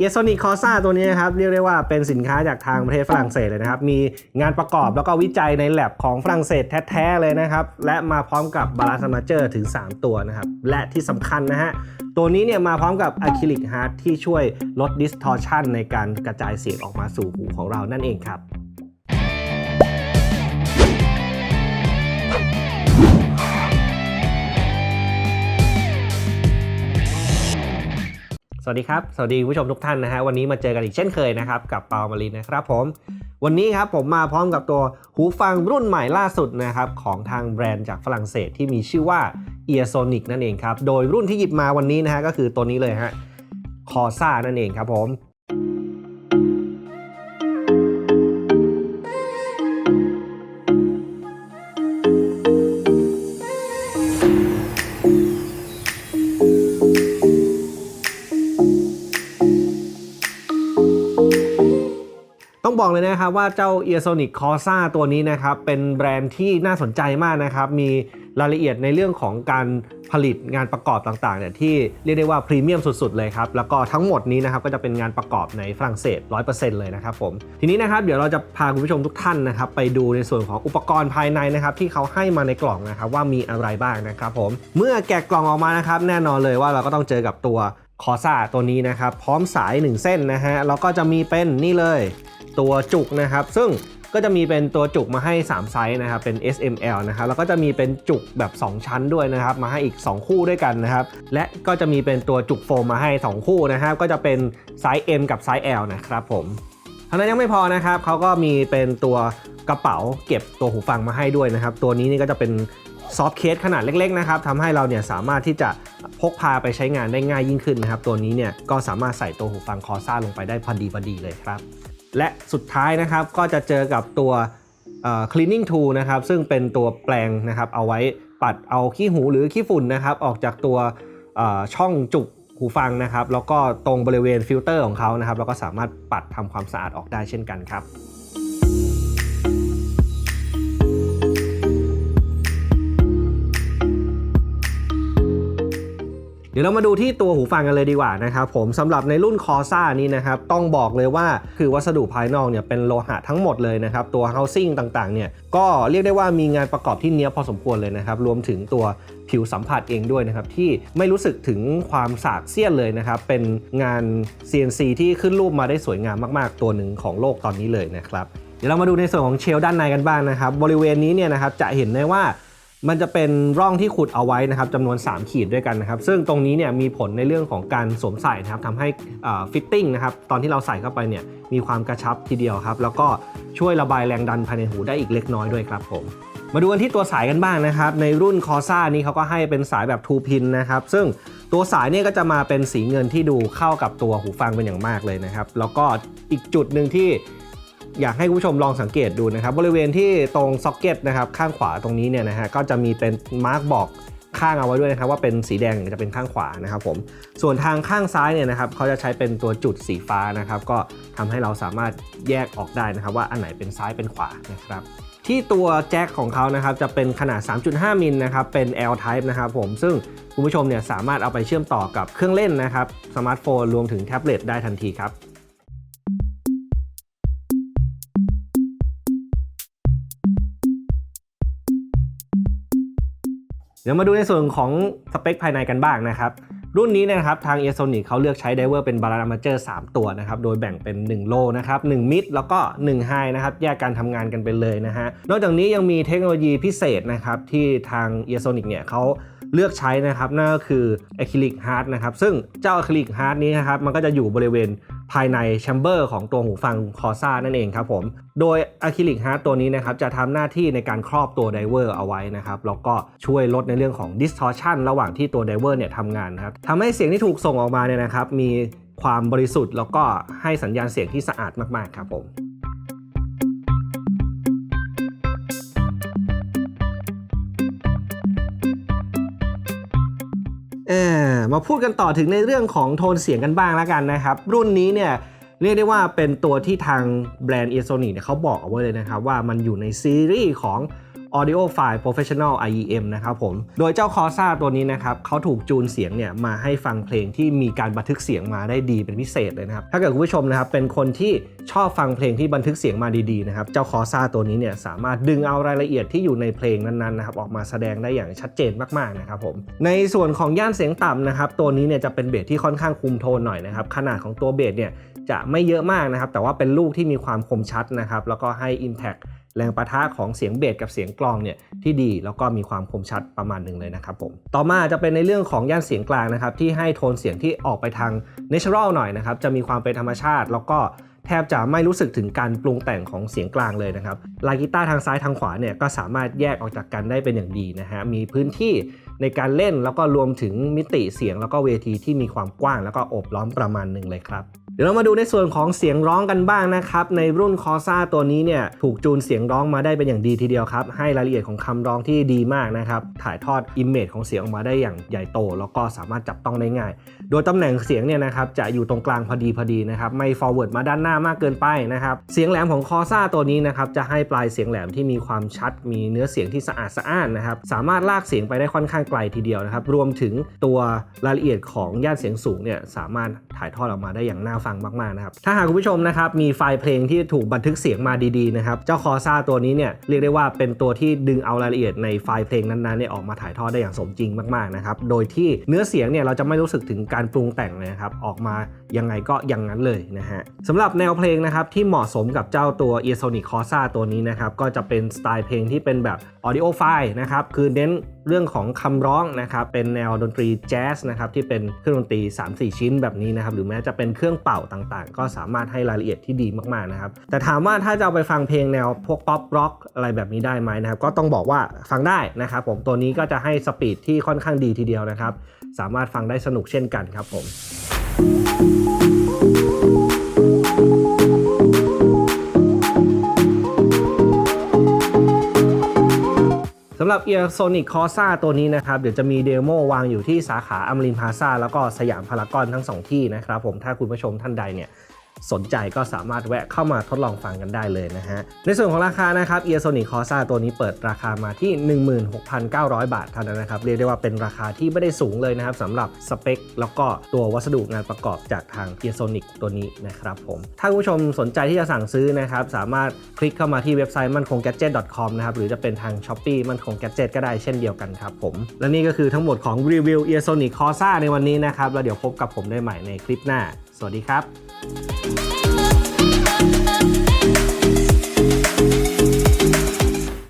เอโซนิคอซ่าตัวนี้นะครับเรียกได้ว่าเป็นสินค้าจากทางประเทศฝรั่งเศสเลยนะครับ มีงานประกอบแล้วก็วิจัยในแลบของฝรั่งเศสแท้ๆเลยนะครับ และมาพร้อมกับบาลานซ์มาเจอร์ถึง 3 ตัวนะครับ และที่สำคัญนะฮะ ตัวนี้เนี่ยมาพร้อมกับอะคริลิกฮาร์ดที่ช่วยลด distortion ในการกระจายเสียงออกมาสู่หูของเรานั่นเองครับ สวัสดีครับ สวัสดีผู้ชมทุกท่านนะฮะ วันนี้มาเจอกันอีกเช่นเคยนะครับ กับเปามารินนะครับผม วันนี้ครับผมมาพร้อมกับตัวหูฟังรุ่นใหม่ล่าสุดนะครับ ของทางแบรนด์จากฝรั่งเศสที่มีชื่อว่า Earsonic นั่นเองครับ โดยรุ่นที่หยิบมาวันนี้นะฮะก็คือตัวนี้เลยฮะคอซ่านั่นเองครับผม บอกเลยนะครับว่าเจ้า Earsonic Corsa ตัวนี้นะครับ เป็นแบรนด์ที่น่าสนใจมากนะครับ มีรายละเอียดในเรื่องของการผลิตงานประกอบต่างๆเนี่ยที่เรียกได้ว่าพรีเมียมสุดๆเลยครับ แล้วก็ทั้งหมดนี้นะครับก็จะเป็นงานประกอบในฝรั่งเศส 100%เลยนะครับผม ทีนี้นะครับเดี๋ยวเราจะพาคุณผู้ชมทุกท่านนะครับไปดูในส่วนของอุปกรณ์ภายในนะครับที่เขาให้มาในกล่องนะครับว่ามีอะไรบ้างนะครับผม เมื่อแกะกล่องออกมานะครับแน่นอนเลยว่าเราก็ต้องเจอกับตัว คอซ่าตัวนี้นะครับ พร้อมสาย 1 เส้นนะฮะแล้วก็จะมีเป็นนี่เลย ตัวจุกนะครับ ซึ่งก็จะมีเป็นตัวจุกมาให้ 3 ไซส์นะครับ เป็น S M L นะครับ แล้วก็จะมีเป็นจุกแบบ 2 ชั้นด้วยนะครับ มาให้อีก 2 คู่ด้วยกันนะครับ และก็จะมีเป็นตัวจุกโฟมมาให้ 2 คู่นะครับ ก็จะเป็นไซส์ M กับไซส์ L นะครับผมเท่านั้นยังไม่พอนะครับ เขาก็มีเป็นตัวกระเป๋าเก็บตัวหูฟังมาให้ด้วยนะครับ ตัวนี้นี่ก็จะเป็นซอฟต์เคสขนาดเล็กๆนะครับทำให้เราเนี่ยสามารถที่จะ พกพาไปใช้งานได้ง่ายยิ่งขึ้นนะครับ ตัวนี้เนี่ยก็สามารถใส่ตัวหูฟังคอซ่าลงไปได้พอดีพอดีเลยครับ และสุดท้ายนะครับก็จะเจอกับตัว cleaning tool นะครับซึ่งเป็นตัวแปลงนะครับเอาไว้ปัดเอาขี้หูหรือขี้ฝุ่นนะครับออกจากตัวช่องจุกหูฟังนะครับ แล้วก็ตรงบริเวณฟิลเตอร์ของเขานะครับ แล้วก็สามารถปัดทำความสะอาดออกได้เช่นกันครับ ดี๋ยวเรามาดูที่ตัวหูฟังกันเลยดีกว่านะครับผมสำหรับในรุ่นคอซ่านี้นะครับต้องบอกเลยว่าคือวัสดุภายนอกเนี่ยเป็นโลหะทั้งหมดเลยนะครับตัว housing ต่างๆเนี่ยก็เรียกได้ว่ามีงานประกอบที่เนี้ยพอสมควรเลยนะครับรวมถึงตัวผิวสัมผัสเองด้วยนะครับที่ไม่รู้สึกถึงความสากเสี้ยนเลยนะครับเป็นงาน CNC ที่ขึ้นรูปมาได้สวยงามมากๆ ตัวหนึ่งของโลกตอนนี้เลยนะครับเดี๋ยวเรามาดูในส่วนของเชลด้านในกันบ้างนะครับบริเวณนี้เนี่ยนะครับจะเห็นได้ว่า มันจะเป็นร่องที่ขุดเอาไว้นะครับจำนวน 3 ขีดด้วยกันนะครับ ซึ่งตรงนี้เนี่ยมีผลในเรื่องของการสวมใส่นะครับทำให้ฟิตติ้งนะครับตอนที่เราใส่เข้าไปเนี่ยมีความกระชับทีเดียวครับ แล้วก็ช่วยระบายแรงดันภายในหูได้อีกเล็กน้อยด้วยครับผม มาดูกันที่ตัวสายกันบ้างนะครับ ในรุ่นคอซ่านี้เขาก็ให้เป็นสายแบบทูพินนะครับซึ่งตัวสายเนี่ยก็จะมาเป็นสีเงินที่ดูเข้ากับตัวหูฟังเป็นอย่างมากเลยนะครับ แล้วก็อีกจุดหนึ่งที่ อยากให้คุณผู้ชมลองสังเกตดูนะครับ บริเวณที่ตรงซ็อกเก็ตนะครับข้างขวาตรงนี้เนี่ยนะฮะก็จะมีเป็นมาร์กบอกข้างเอาไว้ด้วยนะครับว่าเป็นสีแดงจะเป็นข้างขวานะครับผมส่วนทางข้างซ้ายเนี่ยนะครับเขาจะใช้เป็นตัวจุดสีฟ้านะครับก็ทำให้เราสามารถแยกออกได้นะครับ ว่าอันไหนเป็นซ้ายเป็นขวานะครับที่ตัวแจ็คของเขานะครับจะเป็นขนาด 3.5 มิลนะครับเป็น L type นะครับผมซึ่งคุณผู้ชมเนี่ยสามารถเอาไปเชื่อมต่อกับเครื่องเล่นนะครับสมาร์ทโฟนรวมถึงแท็บเล็ตได้ทันทีครับ ดี๋ยวมาดูในส่วนของสเปคภายในกันบ้างนะครับรุ่นนี้นะครับทาง e a s o n i c เขาเลือกใช้ไดเวอร์เป็นบาลานซ์มาเจอร์3ตัวนะครับโดยแบ่งเป็น 1 โลนะครับ1มิดแล้วก็1ไฮนะครับแยกการทำงานกันไปเลยนะฮะนอกจากนี้ยังมีเทคโนโลยีพิเศษนะครับที่ทาง e a s o n i c เนี่ยเขา เลือกใช้นะครับนั่นก็คือ Acrylic Heart นะครับซึ่งเจ้า Acrylic Heart นี้นะครับมันก็จะอยู่บริเวณภายในแชมเบอร์ของตัวหูฟังคอซ่านั่นเองครับผม โดย Acrylic Heart ตัวนี้นะครับจะทำหน้าที่ในการครอบตัวไดเวอร์เอาไว้นะครับแล้วก็ช่วยลดในเรื่องของ distortion ระหว่างที่ตัวไดเวอร์เนี่ยทำงานนครับทำให้เสียงที่ถูกส่งออกมาเนี่ยนะครับมีความบริสุทธิ์แล้วก็ให้สัญญาณเสียงที่สะอาดมาก ๆ ครับผม มาพูดกันต่อถึงในเรื่องของโทนเสียงกันบ้างแล้วกันนะครับ รุ่นนี้เนี่ยเรียกได้ว่าเป็นตัวที่ทางแบรนด์เอโซนีเนี่ยเขาบอกเอาไว้เลยนะครับว่ามันอยู่ในซีรีส์ของ Audio File Professional IEM นะครับผม โดยเจ้า Corsa ตัวนี้นะครับเขาถูกจูนเสียงเนี่ยมาให้ฟังเพลงที่มีการบันทึกเสียงมาได้ดีเป็นพิเศษเลยนะครับ ถ้าเกิดคุณผู้ชมนะครับเป็นคนที่ชอบฟังเพลงที่บันทึกเสียงมาดีๆนะครับ เจ้า Corsa ตัวนี้เนี่ยสามารถดึงเอารายละเอียดที่อยู่ในเพลงนั้นๆนะครับออกมาแสดงได้อย่างชัดเจนมากๆนะครับผม ในส่วนของย่านเสียงต่ำนะครับตัวนี้เนี่ยจะเป็นเบสที่ค่อนข้างคุมโทนหน่อยนะครับขนาดของตัวเบสเนี่ยจะไม่เยอะมากนะครับแต่ว่าเป็นลูกที่มีความคมชัดนะครับแล้วก็ให้ Impact แรงประทะของเสียงเบสกับเสียงกลองเนี่ยที่ดีแล้วก็มีความคมชัดประมาณหนึ่งเลยนะครับผมต่อมาจะเป็นในเรื่องของย่านเสียงกลางนะครับที่ให้โทนเสียงที่ออกไปทาง natural หน่อยนะครับจะมีความเป็นธรรมชาติ แล้วก็แทบจะไม่รู้สึกถึงการปรุงแต่งของเสียงกลางเลยนะครับลายกีตาร์ทางซ้ายทางขวาเนี่ยก็สามารถแยกออกจากกันได้เป็นอย่างดีนะฮะมีพื้นที่ในการเล่นแล้วก็รวมถึงมิติเสียงแล้วก็เวทีที่มีความกว้าง แล้วก็อบล้อมประมาณหนึ่งเลยครับ ดี๋ยวเรามาดูในส่วนของเสียงร้องกันบ้างนะครับ ในรุ่นคอซ่าตัวนี้เนี่ยถูกจูนเสียงร้องมาได้เป็นอย่างดีทีเดียวครับ ให้รายละเอียดของคำร้องที่ดีมากนะครับ ถ่ายทอดอิมเมจของเสียงออกมาได้อย่างใหญ่โต แล้วก็สามารถจับต้องได้ง่าย โดยตำแหน่งเสียงเนี่ยนะครับจะอยู่ตรงกลางพอดีพอดีนะครับไม่ forward มาด้านหน้ามากเกินไปนะครับเสียงแหลมของคอซ่าตัวนี้นะครับจะให้ปลายเสียงแหลมที่มีความชัด มีเนื้อเสียงที่สะอาดสะอ้านนะครับสามารถลากเสียงไปได้ค่อนข้างไกลทีเดียวนะครับรวมถึงตัวรายละเอียดของย่านเสียงสูงเนี่ยสามารถถ่ายทอดออกมาได้อย่างน่าฟังมากๆนะครับ ถ้าหากคุณผู้ชมนะครับ มีไฟล์เพลงที่ถูกบันทึกเสียงมาดีๆนะครับ เจ้าคอซ่าตัวนี้เนี่ยเรียกได้ว่าเป็นตัวที่ดึงเอารายละเอียดในไฟล์เพลงนั้นๆเนี่ยออกมาถ่ายทอดได้อย่างสมจริงมากๆนะครับ โดยที่เนื้อเสียงเนี่ยเราจะไม่รู้สึกถึงการปรุงแต่งนะครับออกมายังไงก็อย่างนั้นเลยนะฮะสำหรับแนวเพลงนะครับที่เหมาะสมกับเจ้าตัว e s o n i c Corsa ตัวนี้นะครับก็จะเป็นสไตล์เพลงที่เป็นแบบ audio file นะครับคือเน้นเรื่องของคำร้องนะครับเป็นแนวดนตรีแจ๊สนะครับที่เป็นเครื่องดนตรี 3-4 ชิ้นแบบนี้นะครับหรือแม้จะเป็นเครื่องเป่าต่างๆ ก็สามารถให้รายละเอียดที่ดีมากๆนะครับแต่ถามว่าถ้าจะเอาไปฟังเพลงแนวพวกป๊อปร็อกอะไรแบบนี้ได้ไหมนะครับก็ต้องบอกว่าฟังได้นะครับผมตัวนี้ก็จะให้สปีดที่ค่อนข้างดีทีเดียวนะครับสามารถฟังได้สนุกเช่นกันครับผม สำหรับ e a r s o n i c Corsa ตัวนี้นะครับ เดี๋ยวจะมีเดโมวางอยู่ที่สาขาอมรินพาซาแล้วก็สยามพารากอนทั้ง 2 ที่นะครับผมถ้าคุณผู้ชมท่านใดเนี่ย สนใจก็สามารถแวะเข้ามาทดลองฟังกันได้เลยนะฮะ ในส่วนของราคานะครับ e a r s o n i c Corsa ตัวนี้เปิดราคามาที่ 16,900 บาทเท่านั้นนะครับ เรียกได้ว่าเป็นราคาที่ไม่ได้สูงเลยนะครับสำหรับสเปค แล้วก็ตัววัสดุงานประกอบจากทาง e a r s o n i c ตัวนี้นะครับผม ถ้าผู้ชมสนใจที่จะสั่งซื้อนะครับ สามารถคลิกเข้ามาที่เว็บไซต์มั่นคง gadget.com นะครับ หรือจะเป็นทาง s h อ p e e มั่นคง gadget ก็ได้เช่นเดียวกันครับผม และนี่ก็คือทั้งหมดของรีวิว e a r s o n i c Corsa ในวันนี้นะครับแล้วเดี๋ยวพบกับผมได้ใหม่ในคลิปหน้า สวัสดีครับ